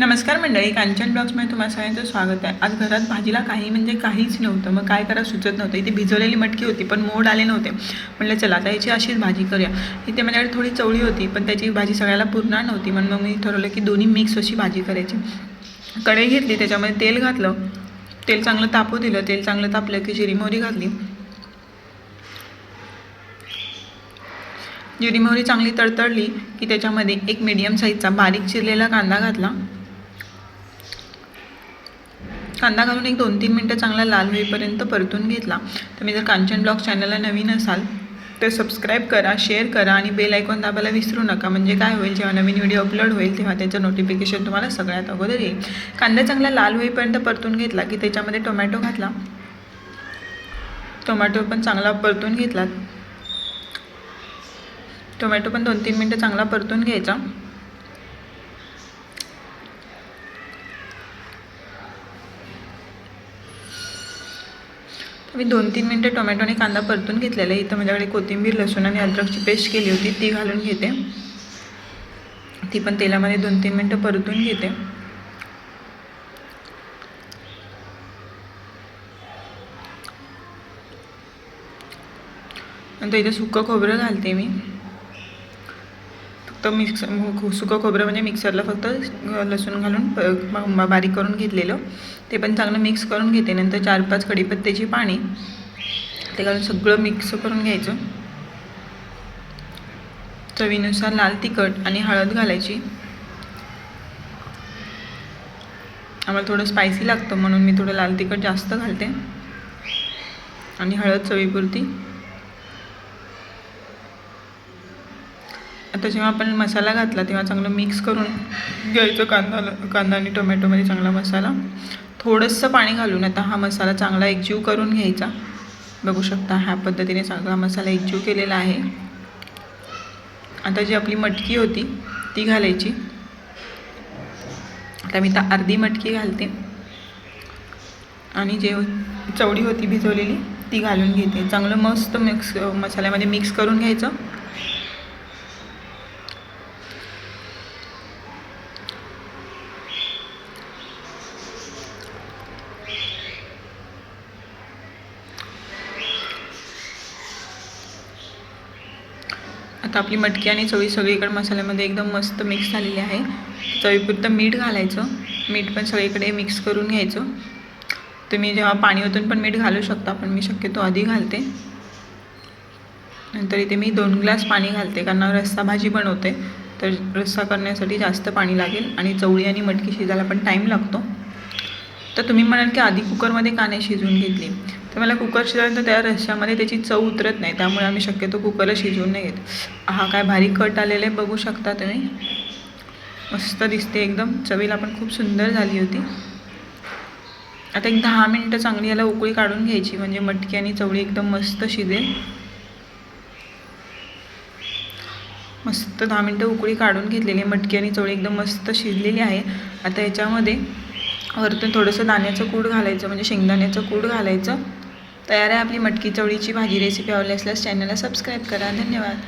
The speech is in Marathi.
नमस्कार मंडळी कांचन ब्लॉग्समध्ये तुम्हाला सगळ्यांचं स्वागत आहे. आज घरात भाजीला काही म्हणजे काहीच नव्हतं. मग काय करा सुचत नव्हतं. इथे भिजवलेली मटकी होती पण मोड आले नव्हते. म्हटलं चला आता याची अशीच भाजी करूया. इथे माझ्याकडे थोडी चवळी होती पण त्याची भाजी सगळ्याला पुरणार नव्हती. म्हणून मग मी ठरवलं की दोन्ही मिक्स अशी भाजी करायची. कढई घेतली त्याच्यामध्ये तेल घातलं. तेल चांगलं तापू दिलं. तेल चांगलं तापलं की जिरी मोहरी घातली. जिरी मोहरी चांगली तडतडली की त्याच्यामध्ये एक मीडियम साईजचा बारीक चिरलेला कांदा घातला. कांदा घालून एक दोन तीन मिनटं चांगला लाल होईपर्यंत परतून घेतला. तुम्ही जर कांचन ब्लॉग चॅनलला नवीन असाल तर सबस्क्राईब करा शेअर करा आणि बेल ऐकून दाबायला विसरू नका. म्हणजे काय होईल जेव्हा नवीन व्हिडिओ अपलोड होईल तेव्हा त्याचं नोटिफिकेशन तुम्हाला सगळ्यात अगोदर येईल. कांदा चांगला लाल होईपर्यंत परतून घेतला की त्याच्यामध्ये टोमॅटो घातला. टोमॅटो पण चांगला परतून घेतला. टोमॅटो पण दोन तीन मिनटं चांगला परतून घ्यायचा. मी दोन तीन मिनटं टोमॅटो आणि कांदा परतून घेतलेला आहे. इथं माझ्याकडे कोथिंबीर लसूण आणि अद्रकची पेस्ट केली होती. ती घालून घेते. ती पण तेलामध्ये दोन तीन मिनटं परतून घेते. नंतर इथे सुकं खोबरं घालते मी. फक्त मिक्स सुकं खोबरं म्हणजे मिक्सरला फक्त लसूण घालून बारीक करून घेतलेलं. ते पण चांगलं मिक्स करून घेते. नंतर चार पाच कढीपत्त्याची पाणी ते घालून सगळं मिक्स करून घ्यायचं. चवीनुसार लाल तिखट आणि हळद घालायची. आम्हाला थोडं स्पायसी लागतं म्हणून मी थोडं लाल तिखट जास्त घालते. आणि हळद चवीपुरती. आता जेव्हा आपण मसाला घातला तेव्हा चांगलं मिक्स करून घ्यायचं कांदा कांदा आणि टोमॅटोमध्ये चांगला मसाला. थोडंसं पाणी घालून आता हा मसाला चांगला एकजीव करून घ्यायचा. बघू शकता ह्या पद्धतीने चांगला मसाला एकजीव केलेला आहे. आता जी आपली मटकी होती ती घालायची. आता मी तर अर्धी मटकी घालते. आणि जे चवडी होती भिजवलेली ती घालून घेते. चांगलं मस्त मिक्स मसाल्यामध्ये मिक्स करून घ्यायचं. आता आपली मटकी आणि चवी सगळीकडे मसाल्यामध्ये एकदम मस्त मिक्स झालेली आहे. चवीपुरतं मीठ घालायचं. मीठ पण सगळीकडे मिक्स करून घ्यायचं. तुम्ही जेव्हा पाणी ओतून पण मीठ घालू शकता पण मी शक्यतो आधी घालते. नंतर इथे मी दोन ग्लास पाणी घालते कारण रस्सा भाजी बनवते. तर रस्सा करण्यासाठी जास्त पाणी लागेल आणि चवळी आणि मटकी शिजायला पण टाईम लागतो. तर तुम्ही म्हणाल की आधी कुकरमध्ये का नाही शिजवून घेतली? तर मला कुकर शिजवल्यानंतर त्या रश्श्यामध्ये त्याची चव उतरत नाही. त्यामुळे आम्ही शक्यतो कुकरला शिजवून नाही घेत. हा काय भारी कट आलेले बघू शकता तुम्ही. मस्त दिसते एकदम. चवीला पण खूप सुंदर झाली होती. आता एक दहा मिनटं चांगली याला उकळी काढून घ्यायची म्हणजे मटकी आणि चवळी एकदम मस्त शिजेल. मस्त दहा मिनटं उकळी काढून घेतलेली मटकी आणि चवळी एकदम मस्त शिजलेली आहे. आता याच्यामध्ये वरतून थोडंसं दाण्याचं कूड घालायचं म्हणजे शेंगदाण्याचं कूड घालायचं. तयार आहे आपली मटकी चवळीची भाजी रेसिपी आवडली असल्यास चॅनलला सबस्क्राईब करा. धन्यवाद.